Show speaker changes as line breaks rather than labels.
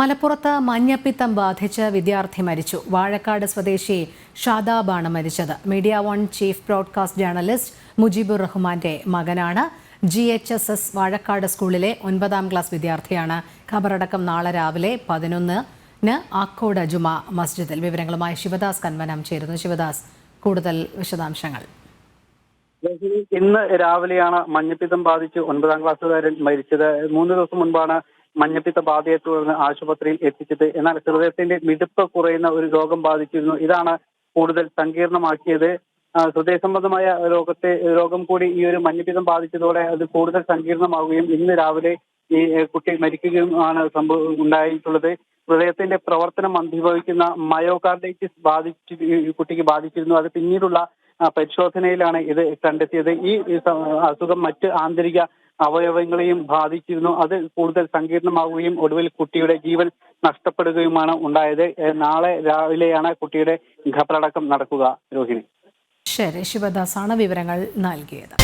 മലപ്പുറത്ത് മഞ്ഞപ്പിത്തം ബാധിച്ച് വിദ്യാർത്ഥി മരിച്ചു. വാഴക്കാട് സ്വദേശി ഷാദാബാണ് മരിച്ചത്. Media One chief broadcast journalist Mujeebur റഹ്മാന്റെ മകനാണ്. G H S S Vazhakkad സ്കൂളിലെ ഒൻപതാം ക്ലാസ് വിദ്യാർത്ഥിയാണ്. ഖബറടക്കം നാളെ രാവിലെ പതിനൊന്നിന് ആക്കോട് ജുമ മസ്ജിദിൽ. വിവരങ്ങളുമായി ശിവദാസ് കൺവനം ചേരുന്നു. ശിവദാസ് കൂടുതൽ വിശദാംശങ്ങൾ.
ഇന്ന് രാവിലെയാണ് മഞ്ഞപ്പിത്തം ബാധിച്ച് ഒൻപതാം ക്ലാസ്സുകാരൻ മരിച്ചത്. മൂന്ന് ദിവസം മുൻപാണ് മഞ്ഞപ്പിത്ത ബാധയെ തുടർന്ന് ആശുപത്രിയിൽ എത്തിച്ചത്. എന്നാൽ ഹൃദയത്തിന്റെ മിടുപ്പ് കുറയുന്ന ഒരു രോഗം ബാധിച്ചിരുന്നു. ഇതാണ് കൂടുതൽ സങ്കീർണമാക്കിയത്. ഹൃദയസംബന്ധമായ ഹൃദയ സംബന്ധമായ രോഗത്തെ രോഗം കൂടി ഈ ഒരു മഞ്ഞപ്പിത്തം ബാധിച്ചതോടെ അത് കൂടുതൽ സങ്കീർണമാവുകയും ഇന്ന് രാവിലെ ഈ കുട്ടി മരിക്കുകയും ആണ് സംഭവം ഉണ്ടായിട്ടുള്ളത്. ഹൃദയത്തിന്റെ പ്രവർത്തനം മന്ദീഭവിക്കുന്ന മയോകാർഡൈറ്റിസ് ബാധിച്ചു കുട്ടിക്ക് ബാധിച്ചിരുന്നു. അത് പിന്നീടുള്ള പരിശോധനയിലാണ് ഇത് കണ്ടെത്തിയത്. ഈ അസുഖം മറ്റ് ആന്തരിക അവയവങ്ങളെയും ബാധിച്ചിരുന്നു. അത് കൂടുതൽ സങ്കീർണമാവുകയും ഒടുവിൽ കുട്ടിയുടെ ജീവൻ നഷ്ടപ്പെടുകയുമാണ് ഉണ്ടായത്. നാളെ രാവിലെയാണ് കുട്ടിയുടെ ഖബറടക്കം നടക്കുക. രോഹിണി.
ശരി ശിവദാസാണ് വിവരങ്ങൾ നൽകിയത്.